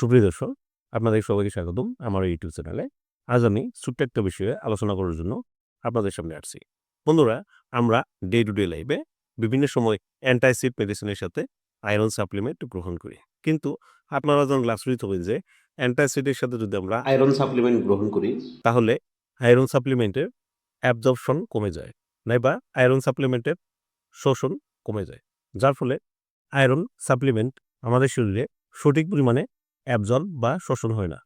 সুপ্রিয় দর্শক আপনাদের সবাইকে স্বাগতম আমার ইউটিউব চ্যানেলে। আজ আমি ছোট্ট একটা বিষয়ে আলোচনা করার জন্য আপনাদের সামনে আসছি। বন্ধুরা আমরা ডে টু ডে লাইফে বিভিন্ন সময় অ্যান্টাইসিড মেডিসিনের সাথে আয়রন সাপ্লিমেন্ট গ্রহণ করি। কিন্তু আপনারা যখন গ্লাসরিত হবেন যে অ্যান্টাইসিডের সাথে যদি আমরা আয়রন সাপ্লিমেন্ট গ্রহণ করি। তাহলে আয়রন সাপ্লিমেন্টের অ্যাবজর্পশন কমে যায় নাইবা আয়রন সাপ্লিমেন্টের শোষণ কমে যায়। যার ফলে আয়রন সাপ্লিমেন্ট আমাদের শরীরে সঠিক পরিমাণে অ্যাবজর্ব বা শোষণ হয় না।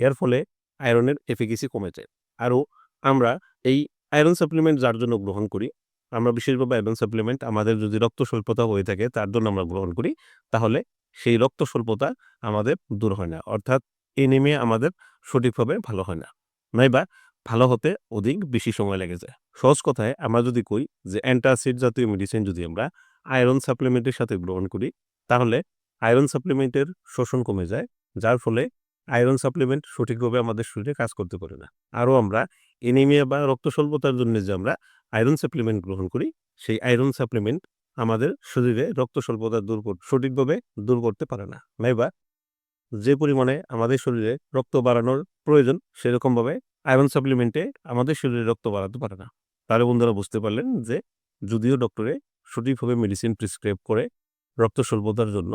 এর ফলে আয়রনের এফিকেসি কমে যায়। আরও আমরা এই আয়রন সাপ্লিমেন্ট যার জন্য গ্রহণ করি, আমরা বিশেষভাবে আয়রন সাপ্লিমেন্ট আমাদের যদি রক্ত স্বল্পতা হয়ে থাকে তার জন্য আমরা গ্রহণ করি, তাহলে সেই রক্ত স্বল্পতা আমাদের দূর হয় না। অর্থাৎ এনিমিয়া আমাদের সঠিকভাবে ভালো হয় না। নাইবা ভালো হতে অধিক বেশি সময় লেগে যায়। সহজ কথায় আমরা যদি কই যে অ্যান্টাসিড জাতীয় মেডিসিন যদি আমরা আয়রন সাপ্লিমেন্টের সাথে গ্রহণ করি, তাহলে আয়রন সাপ্লিমেন্টের শোষণ কমে যায়, যার ফলে আয়রন সাপ্লিমেন্ট সঠিকভাবে আমাদের শরীরে কাজ করতে পারে না। আরও আমরা এনিমিয়া বা রক্ত স্বল্পতার জন্য যে আমরা আয়রন সাপ্লিমেন্ট গ্রহণ করি, সেই আয়রন সাপ্লিমেন্ট আমাদের শরীরে রক্ত স্বল্পতা দূর সঠিকভাবে দূর করতে পারে না। নাইবা যে পরিমাণে আমাদের শরীরে রক্ত বাড়ানোর প্রয়োজন, সেরকমভাবে আয়রন সাপ্লিমেন্টে আমাদের শরীরে রক্ত বাড়াতে পারে না। তাহলে বন্ধুরা বুঝতে পারলেন যে, যদিও ডক্টরে সঠিকভাবে মেডিসিন প্রেসক্রাইব করে রক্ত স্বল্পতার জন্য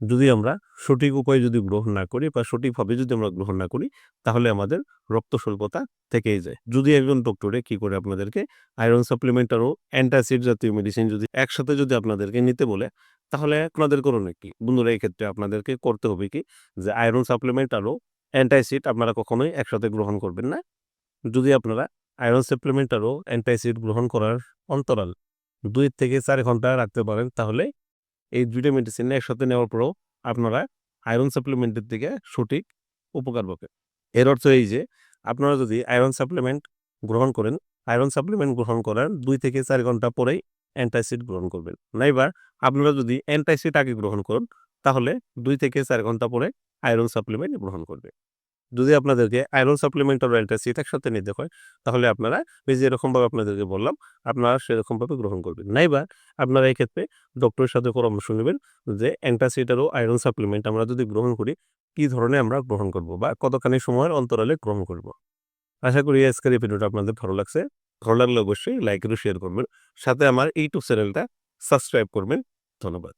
যদি আমরা সঠিক উপায়ে যদি গ্রহণ না করি বা সঠিকভাবে যদি আমরা গ্রহণ না করি, তাহলে আমাদের রক্ত স্বল্পতা থেকেই যায়। যদি একজন ডক্টরে কি করে আপনাদেরকে আয়রন সাপ্লিমেন্ট আরও অ্যান্টাসিড জাতীয় মেডিসিন যদি একসাথে যদি আপনাদেরকে নিতে বলে, তাহলে আপনাদের করণীয় কি? বন্ধুরা এই ক্ষেত্রে আপনাদেরকে করতে হবে কি? যে আয়রন সাপ্লিমেন্ট আরও অ্যান্টাসিড আপনারা কখনোই একসাথে গ্রহণ করবেন না। যদি আপনারা আয়রন সাপ্লিমেন্ট আরও অ্যান্টাসিড গ্রহণ করার অন্তরাল দুই থেকে চার ঘণ্টা রাখতে পারেন, তাহলে এই দুইটা মেডিসিন একসাথে নেওয়ার পরেও আপনারা আয়রন সাপ্লিমেন্টের দিকে সঠিক উপকার পাবেন। এর অর্থ এই যে, আপনারা যদি আয়রন সাপ্লিমেন্ট গ্রহণ করেন আয়রন সাপ্লিমেন্ট গ্রহণ করার দুই থেকে চার ঘণ্টা পরেই অ্যান্টাসিড গ্রহণ করবেন। নাইবা আপনারা যদি অ্যান্টাসিড আগে গ্রহণ করুন, তাহলে দুই থেকে চার ঘণ্টা পরে আয়রন সাপ্লিমেন্ট গ্রহণ করবে যদি আপনাদেরকে আয়রন সাপ্লিমেন্ট আর অ্যান্টাসিড একসাথে নিতে হয়, তাহলে আপনারা এই যে এরকমভাবে আপনাদেরকে বললাম, আপনারা সেরকমভাবে গ্রহণ করবেন। নাইবা আপনারা এই ক্ষেত্রে ডক্টরের সাথে পরামর্শ নেবেন যে অ্যান্টাসিড আরও আয়রন সাপ্লিমেন্ট আমরা যদি গ্রহণ করি, কী ধরনের আমরা গ্রহণ করব বা কতখানি সময়ের অন্তরালে গ্রহণ করব। আশা করি আজকের এই ভিডিওটা আপনাদের ভালো লাগছে। ভালো লাগলে অবশ্যই লাইক করে শেয়ার করবেন। সাথে আমার ইউটিউব চ্যানেলটা সাবস্ক্রাইব করবেন। ধন্যবাদ।